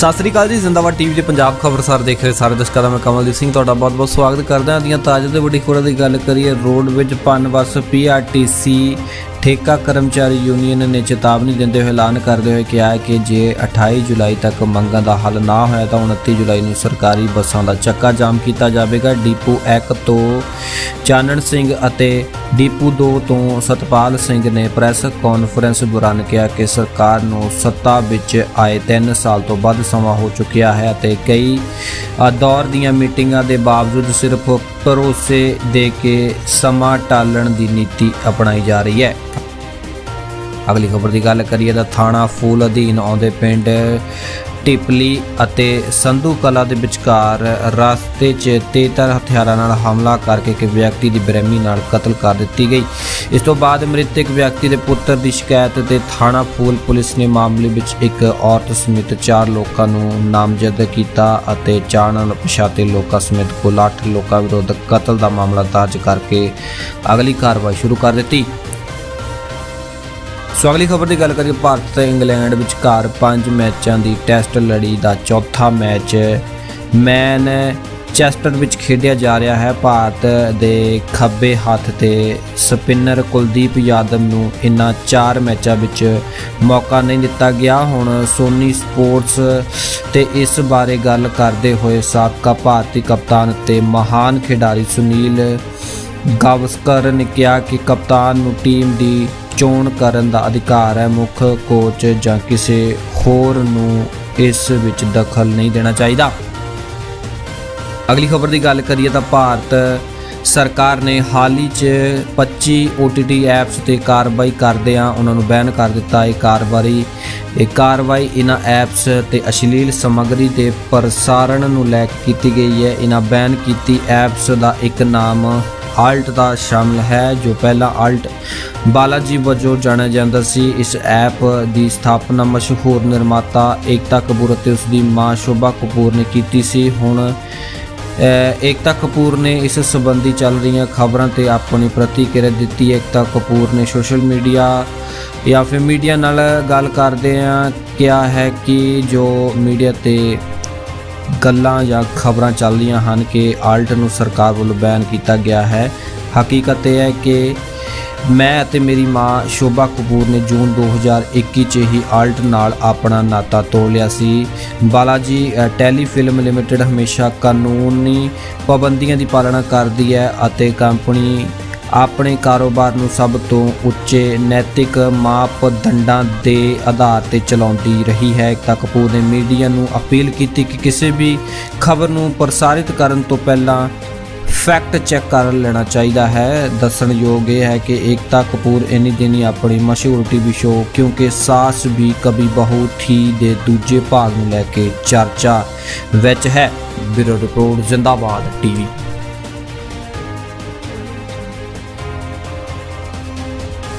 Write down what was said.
ਸਤਿ ਸ੍ਰੀ ਅਕਾਲ ਜੀ, ਜ਼ਿੰਦਾਬਾਦ ਟੀਵੀ ਦੇ ਪੰਜਾਬ ਖਬਰਸਾਰ ਦੇਖ ਰਹੇ ਸਾਰੇ ਦਰਸ਼ਕਾਂ ਦਾ ਮੈਂ ਕਮਲਦੀਪ ਸਿੰਘ, ਤੁਹਾਡਾ ਬਹੁਤ-ਬਹੁਤ ਸਵਾਗਤ ਕਰਦਾ ਹਾਂ। ਦੀਆਂ ਤਾਜ਼ਾ ਤੇ ਵੱਡੀ ਖਬਰਾਂ ਦੀ ਗੱਲ ਕਰੀਏ, ਰੋਡ ਵਿੱਚ ਪਨ ਪਨਵਸ ਪੀਆਰਟੀਸੀ ਠੇਕਾ ਕਰਮਚਾਰੀ ਯੂਨੀਅਨ ਨੇ ਚੇਤਾਵਨੀ ਦਿੰਦੇ ਹੋਏ ਐਲਾਨ ਕਰਦੇ ਹੋਏ ਕਿਹਾ ਕਿ ਜੇ 28 ਜੁਲਾਈ ਤੱਕ ਮੰਗਾਂ ਦਾ ਹੱਲ ਨਾ ਹੋਇਆ ਤਾਂ 29 ਜੁਲਾਈ ਨੂੰ ਸਰਕਾਰੀ ਬੱਸਾਂ ਦਾ ਚੱਕਾ ਜਾਮ ਕੀਤਾ ਜਾਵੇਗਾ। ਡੀਪੂ ਐਕ ਤੋਂ ਚਾਨਣ ਸਿੰਘ ਅਤੇ ਡੀਪੂ 2 ਤੋਂ ਸਤਪਾਲ ਸਿੰਘ ਨੇ ਪ੍ਰੈਸ ਕਾਨਫਰੰਸ ਦੌਰਾਨ ਕਿਹਾ ਕਿ ਸਰਕਾਰ ਨੂੰ ਸੱਤਾ ਵਿੱਚ ਆਏ 3 ਸਾਲ ਤੋਂ ਵੱਧ ਸਮਾਂ ਹੋ ਚੁੱਕਿਆ ਹੈ ਅਤੇ ਕਈ ਦੌਰ ਦੀਆਂ ਮੀਟਿੰਗਾਂ ਦੇ ਬਾਵਜੂਦ ਸਿਰਫ ਭਰੋਸੇ ਦੇ ਕੇ ਸਮਾਂ ਟਾਲਣ ਦੀ ਨੀਤੀ ਅਪਣਾਈ ਜਾ ਰਹੀ ਹੈ। ਅਗਲੀ ਖਬਰ ਦੀ ਗੱਲ ਕਰੀਏ ਤਾਂ ਥਾਣਾ ਫੂਲ ਅਧੀਨ ਆਉਂਦੇ ਪਿੰਡ ਟਿਪਲੀ ਅਤੇ ਸੰਧੂ ਕਲਾ ਦੇ ਵਿਚਕਾਰ ਰਸਤੇ 'ਚ ਤੇਜ਼ਧਾਰ ਹਥਿਆਰਾਂ ਨਾਲ ਹਮਲਾ ਕਰਕੇ ਇੱਕ ਵਿਅਕਤੀ ਦੀ ਬੇਰਹਿਮੀ ਨਾਲ ਕਤਲ ਕਰ ਦਿੱਤੀ ਗਈ। ਇਸ ਤੋਂ ਬਾਅਦ ਮ੍ਰਿਤਕ ਵਿਅਕਤੀ ਦੇ ਪੁੱਤਰ ਦੀ ਸ਼ਿਕਾਇਤ ਤੇ ਥਾਣਾ ਫੂਲ ਪੁਲਿਸ ਨੇ ਮਾਮਲੇ ਵਿੱਚ ਇੱਕ ਔਰਤ ਸਮੇਤ ਚਾਰ ਲੋਕਾਂ ਨੂੰ ਨਾਮਜ਼ਦ ਕੀਤਾ ਅਤੇ ਚਾਰ ਪਛਾਤੇ ਲੋਕਾਂ ਸਮੇਤ ਕੁੱਲ 8 ਲੋਕਾਂ ਵਿਰੁੱਧ ਕਤਲ ਦਾ ਮਾਮਲਾ ਦਰਜ ਕਰਕੇ ਅਗਲੀ ਕਾਰਵਾਈ ਸ਼ੁਰੂ ਕਰ ਦਿੱਤੀ। ਸੋ ਅਗਲੀ ਖਬਰ ਦੀ ਗੱਲ ਕਰੀਏ, ਭਾਰਤ ਤੇ ਇੰਗਲੈਂਡ ਵਿਚਕਾਰ ਪੰਜ ਮੈਚਾਂ ਦੀ ਟੈਸਟ ਲੜੀ ਦਾ ਚੌਥਾ ਮੈਚ ਮੈਨ ਚੈਸਟਰ ਵਿੱਚ ਖੇਡਿਆ ਜਾ ਰਿਹਾ ਹੈ। ਭਾਰਤ ਦੇ ਖੱਬੇ ਹੱਥ ਤੇ ਸਪਿਨਰ ਕੁਲਦੀਪ ਯਾਦਵ ਨੂੰ ਇਨ੍ਹਾਂ ਚਾਰ ਮੈਚਾਂ ਵਿੱਚ ਮੌਕਾ ਨਹੀਂ ਦਿੱਤਾ ਗਿਆ। ਹੁਣ ਸੋਨੀ ਸਪੋਰਟਸ ਤੇ ਇਸ ਬਾਰੇ ਗੱਲ ਕਰਦੇ ਹੋਏ ਸਾਬਕਾ ਭਾਰਤੀ ਕਪਤਾਨ ਤੇ ਮਹਾਨ ਖਿਡਾਰੀ ਸੁਨੀਲ ਗਾਵਸਕਰ ਨੇ ਕਿਹਾ ਕਿ ਕਪਤਾਨ ਨੂੰ ਟੀਮ ਦੀ ਚੋਣ ਕਰਨ ਦਾ ਅਧਿਕਾਰ ਹੈ। ਮੁੱਖ ਕੋਚ ਜਾਂ ਕਿਸੇ ਹੋਰ ਨੂੰ ਇਸ ਵਿੱਚ ਦਖਲ ਨਹੀਂ ਦੇਣਾ ਚਾਹੀਦਾ। ਅਗਲੀ ਖਬਰ ਦੀ ਗੱਲ ਕਰੀਏ ਤਾਂ ਭਾਰਤ ਸਰਕਾਰ ਨੇ ਹਾਲ ਹੀ 'ਚ 25 OTT ਐਪਸ ਤੇ ਕਾਰਵਾਈ ਕਰਦਿਆਂ ਉਹਨਾਂ ਨੂੰ ਬੈਨ ਕਰ ਦਿੱਤਾ। ਇਹ ਕਾਰਵਾਈ ਇਹ ਕਾਰਵਾਈ ਇਹਨਾਂ ਐਪਸ ਤੇ ਅਸ਼ਲੀਲ ਸਮੱਗਰੀ ਦੇ ਪ੍ਰਸਾਰਣ ਨੂੰ ਲੈ ਕੇ ਕੀਤੀ ਗਈ ਹੈ। ਇਹਨਾਂ ਬੈਨ ਕੀਤੀ ਐਪਸ ਦਾ ਇੱਕ ਨਾਮ ਆਲਟ ਦਾ ਸ਼ਾਮਲ ਹੈ, ਜੋ ਪਹਿਲਾਂ ਆਲਟ ਬਾਲਾਜੀ ਵਜੋਂ ਜਾਣਿਆ ਜਾਂਦਾ ਸੀ। ਇਸ ਐਪ ਦੀ ਸਥਾਪਨਾ ਮਸ਼ਹੂਰ ਨਿਰਮਾਤਾ ਏਕਤਾ ਕਪੂਰ ਅਤੇ ਉਸ ਦੀ ਮਾਂ ਸ਼ੋਭਾ ਕਪੂਰ ਨੇ ਕੀਤੀ ਸੀ। ਹੁਣ ਏਕਤਾ ਕਪੂਰ ਨੇ ਇਸ ਸੰਬੰਧੀ ਚੱਲ ਰਹੀਆਂ ਖਬਰਾਂ ਤੇ ਆਪਣੀ ਪ੍ਰਤੀਕਿਰਿਆ ਦਿੱਤੀ। ਏਕਤਾ ਕਪੂਰ ਨੇ ਸੋਸ਼ਲ ਮੀਡੀਆ ਜਾਂ ਫਿਰ ਮੀਡੀਆ ਨਾਲ ਗੱਲ ਕਰਦੇ ਆ। ਕਿਹਾ ਹੈ ਕਿ ਜੋ ਮੀਡੀਆ ਤੇ ਗੱਲਾਂ ਜਾਂ ਖਬਰਾਂ ਚੱਲਦੀਆਂ ਹਨ ਕਿ ਆਲਟ ਨੂੰ ਸਰਕਾਰ ਵੱਲੋਂ ਬੈਨ ਕੀਤਾ ਗਿਆ ਹੈ। ਹਕੀਕਤ ਇਹ ਹੈ ਕਿ ਮੈਂ ਅਤੇ ਮੇਰੀ ਮਾਂ ਸ਼ੋਭਾ ਕਪੂਰ ਨੇ ਜੂਨ 2021 ਚ ਹੀ ਆਲਟ ਨਾਲ ਆਪਣਾ ਨਾਤਾ ਤੋੜ ਲਿਆ ਸੀ। ਬਾਲਾਜੀ ਟੈਲੀਫਿਲਮ ਲਿਮਟਿਡ ਹਮੇਸ਼ਾ ਕਾਨੂੰਨੀ ਪਾਬੰਦੀਆਂ ਦੀ ਪਾਲਣਾ ਕਰਦੀ ਹੈ ਅਤੇ ਕੰਪਨੀ ਆਪਣੇ ਕਾਰੋਬਾਰ ਨੂੰ ਸਭ ਤੋਂ ਉੱਚੇ ਨੈਤਿਕ ਮਾਪਦੰਡਾਂ ਦੇ ਆਧਾਰ ਤੇ ਚਲਾਉਂਦੀ ਰਹੀ ਹੈ। ਏਕਤਾ ਕਪੂਰ ਨੇ ਮੀਡੀਆ ਨੂੰ ਅਪੀਲ ਕੀਤੀ ਕਿ ਕਿਸੇ ਵੀ ਖਬਰ ਨੂੰ ਪ੍ਰਸਾਰਿਤ ਕਰਨ ਤੋਂ ਪਹਿਲਾਂ ਫੈਕਟ ਚੈੱਕ ਕਰ ਲੈਣਾ ਚਾਹੀਦਾ ਹੈ। ਦੱਸਣਯੋਗ ਇਹ ਹੈ ਕਿ ਏਕਤਾ ਕਪੂਰ ਇਨੀ ਦਿਨੀ ਆਪਣੀ ਮਸ਼ਹੂਰ ਟੀਵੀ ਸ਼ੋਅ ਕਿਉਂਕਿ ਸਾਸ ਵੀ ਕਭੀ ਬਹੂ ਥੀ ਦੇ ਦੂਜੇ ਭਾਗ ਨੂੰ ਲੈ ਕੇ ਚਰਚਾ ਵਿੱਚ ਹੈ। ਬਿਊਰੋ ਰਿਪੋਰਟ, ਜ਼ਿੰਦਾਬਾਦ ਟੀਵੀ